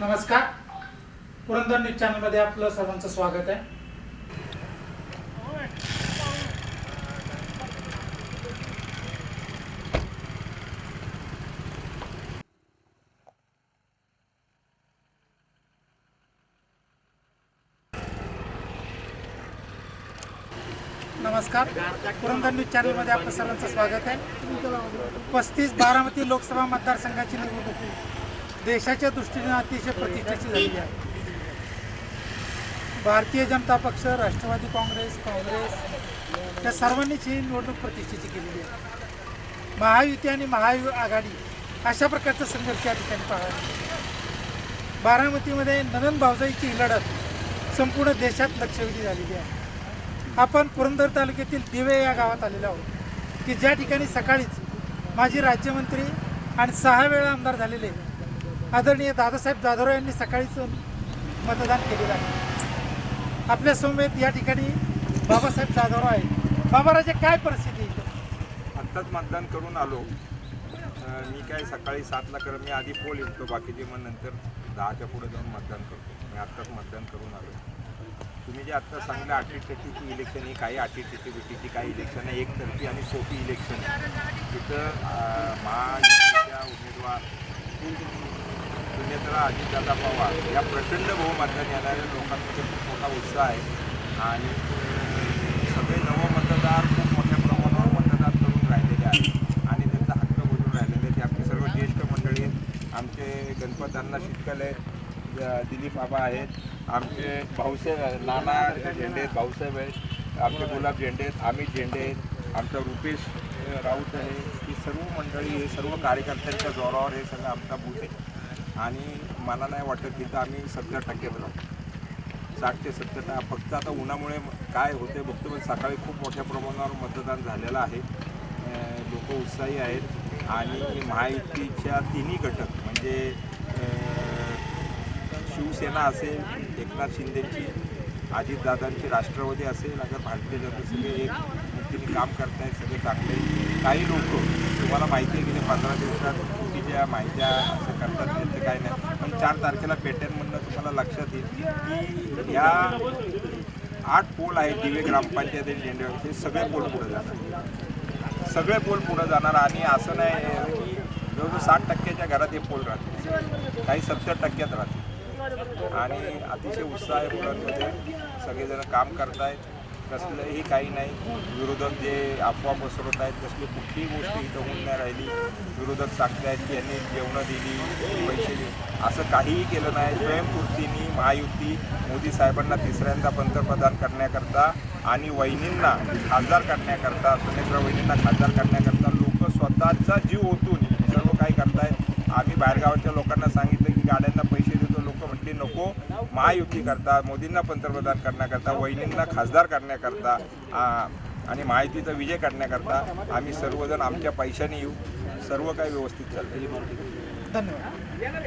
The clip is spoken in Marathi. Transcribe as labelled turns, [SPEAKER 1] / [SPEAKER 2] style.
[SPEAKER 1] नमस्कार. पुरंदर न्यूज चॅनलमध्ये आपलं सर्वांचं स्वागत आहे. नमस्कार. पुरंदर न्यूज चॅनलमध्ये आपलं सर्वांचं स्वागत आहे. पस्तीस बारामती लोकसभा मतदारसंघाची निवडणूक देशाच्या दृष्टीने अतिशय प्रतिष्ठेची झालेली आहे. भारतीय जनता पक्ष राष्ट्रवादी काँग्रेस काँग्रेस या सर्वांनीच ही निवडणूक प्रतिष्ठेची केलेली आहे. महायुती आणि महायु आघाडी अशा प्रकारचा संघर्ष या ठिकाणी पाहायला बारामतीमध्ये नंदन भाऊजाईची ही लढत संपूर्ण देशात लक्षवेधी झालेली आहे. आपण पुरंदर तालुक्यातील दिवे या गावात आलेलो आहोत की ज्या ठिकाणी सकाळीच माजी राज्यमंत्री आणि सहा वेळा आमदार झालेले आदरणीय दादासाहेब जाधव यांनी सकाळीच मतदान केलेलं आहे. आपल्या समेत या ठिकाणी बाबासाहेब जाधव आहेत. बाबाराजे काय परिस्थिती
[SPEAKER 2] आत्ताच मतदान करून आलो. मी काय सकाळी सातला कर मी आधी पोल येतो बाकीचे मग नंतर दहाच्या पुढे जाऊन मतदान करतो. मी आत्ताच मतदान करून आलो. तुम्ही जे आत्ता सांगलं अटीटटीची इलेक्शन ही काही अटीटटीची काही इलेक्शन आहे एकतर्फी आणि सोपी इलेक्शन आहे. तिथं महायुतीच्या उमेदवार सुनेत्रा अजितदादा पवार या प्रचंड बहुमताने येणाऱ्या लोकांमध्ये खूप मोठा उत्साह आहे. आणि सगळे नवमतदार खूप मोठ्या प्रमाणावर मतदान करून राहिलेले आहेत. आणि त्यांचा हक्क बोलून राहिलेले आहेत. ते सर्व ज्येष्ठ मंडळी आहेत आमचे गणपत अण्णा शिटकल आहेत दिलीप आबा आहेत आमचे भाऊसाहेब नाना झेंडे आहेत भाऊसाहेब आहेत आमचे गुलाब झेंडे आहेत आम्ही झेंडे आहेत आमचा रुपेश राऊत आहे. ही सर्व मंडळी हे सर्व कार्यकर्त्यांच्या जोरावर हे सगळं आमचा बूथ आहे. आणि मला नाही वाटत तिथं आम्ही सत्तर टक्के बनवतो साठ ते सत्तर टक्के. फक्त आता उन्हामुळे काय होते बघतो पण सकाळी खूप मोठ्या प्रमाणावर मतदान झालेलं आहे. लोक उत्साही आहेत. आणि महायुतीच्या तिन्ही घटक म्हणजे शिवसेना असेल एकनाथ शिंदेची अजितदादांची राष्ट्रवादी असेल अगर भारतीय जनता सगळे एक मुक्तीने काम करतायत सगळे चांगले काही लोक तुम्हाला माहिती आहे की पंधरा दिवसात चुकीच्या माहित्या असं करतात त्यांचं काय नाही. पण चार तारखेला पेट्यांमधनं तुम्हाला लक्षात येईल की या आठ पोल आहेत दिवे ग्रामपंचायत आणि हे सगळे पोल पुढे जाणार. सगळे पोल पुढे जाणार आणि असं नाही की जवळजवळ साठ टक्क्याच्या घरात हे पोल राहतील. काही सत्तर टक्क्यात राहतील. आणि अतिशय उत्साह आहे मुलांमध्ये सगळेजण काम करतायत. कसलंही काही नाही. विरोधक जे अफवा पसरवत आहेत कसली कुठलीही गोष्ट इथं होऊन नाही राहिली. विरोधक सांगतायत की यांनी जेवणं दिली पैसे दिले. असं काहीही केलं नाही. स्वयंपूर्तीने महायुती मोदी साहेबांना तिसऱ्यांदा पंतप्रधान करण्याकरता आणि वहिनींना खासदार करण्याकरता सुनेत्रा वहिनींना खासदार करण्याकरता लोक स्वतःचा जीव ओतून सर्व काही करतायत. आम्ही बाहेरगाव महायुतीकरता महायुती करता मोदींना पंतप्रधान करण्याकरता वहिनींना खासदार करण्याकरता आणि महायुतीचा विजय करण्याकरता आम्ही सर्वजण आमच्या पैशाने येऊ. सर्व काही व्यवस्थित चालतं
[SPEAKER 1] धन्यवाद.